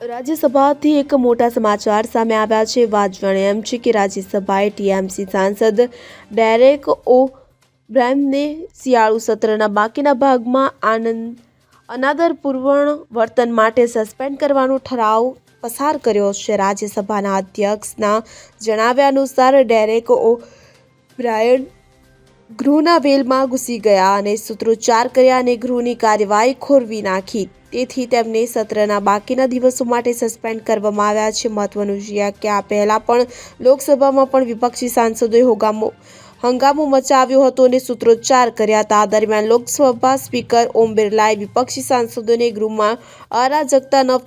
રાજ્યસભાથી એક મોટા સમાચાર સામે આવ્યા છે. વાત જાણે એમ છે કે રાજ્યસભાએ ટીએમસી સાંસદ ડેરેક ઓ બ્રાહમને શિયાળુ સત્રના બાકીના ભાગમાં આનંદ અનાદરપૂર્વણ વર્તન માટે સસ્પેન્ડ કરવાનો ઠરાવ પસાર કર્યો છે. રાજ્યસભાના અધ્યક્ષના જણાવ્યા અનુસાર ડેરેક ઓ બ્રાયન ગૃહના વેલમાં ઘૂસી ગયા અને સૂત્રોચ્ચાર કર્યા અને ગૃહની કાર્યવાહી ખોરવી નાખી. તેથી તેમને સત્રના બાકીના દિવસો માટે સસ્પેન્ડ કરવામાં આવ્યા છે. મહત્વનું છે કે આ પહેલાં પણ લોકસભામાં પણ વિપક્ષી સાંસદોએ હોગામો, હંગામો મચાવ્યો હતો અને સૂત્રોચ્ચાર કર્યા હતા. દરમિયાન લોકસભા સ્પીકર ઓમ બિરલાએ વિપક્ષી સાંસદોને ગૃહમાં અરાજકતા ન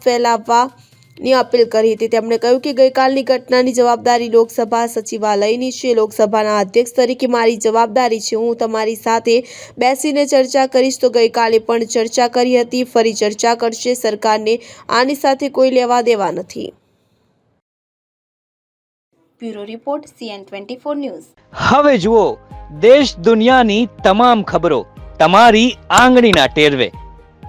ફેલાવવાની અપીલ કરી હતી. તેમણે કહ્યું કે ગઈકાલની ઘટનાની જવાબદારી લોકસભા સચિવાલયની છે. લોકસભાના અધ્યક્ષ તરીકે મારી જવાબદારી છે. હું તમારી સાથે બેસીને ચર્ચા કરીશ. તો ગઈકાલે પણ ચર્ચા કરી હતી. ફરી ચર્ચા કરશે. સરકારને આની સાથે કોઈ લેવા દેવા નથી. Bureau report CN twenty four news. હવે જુઓ દેશ દુનિયાની તમામ ખબરો તમારી આંગળીના ટેરવે.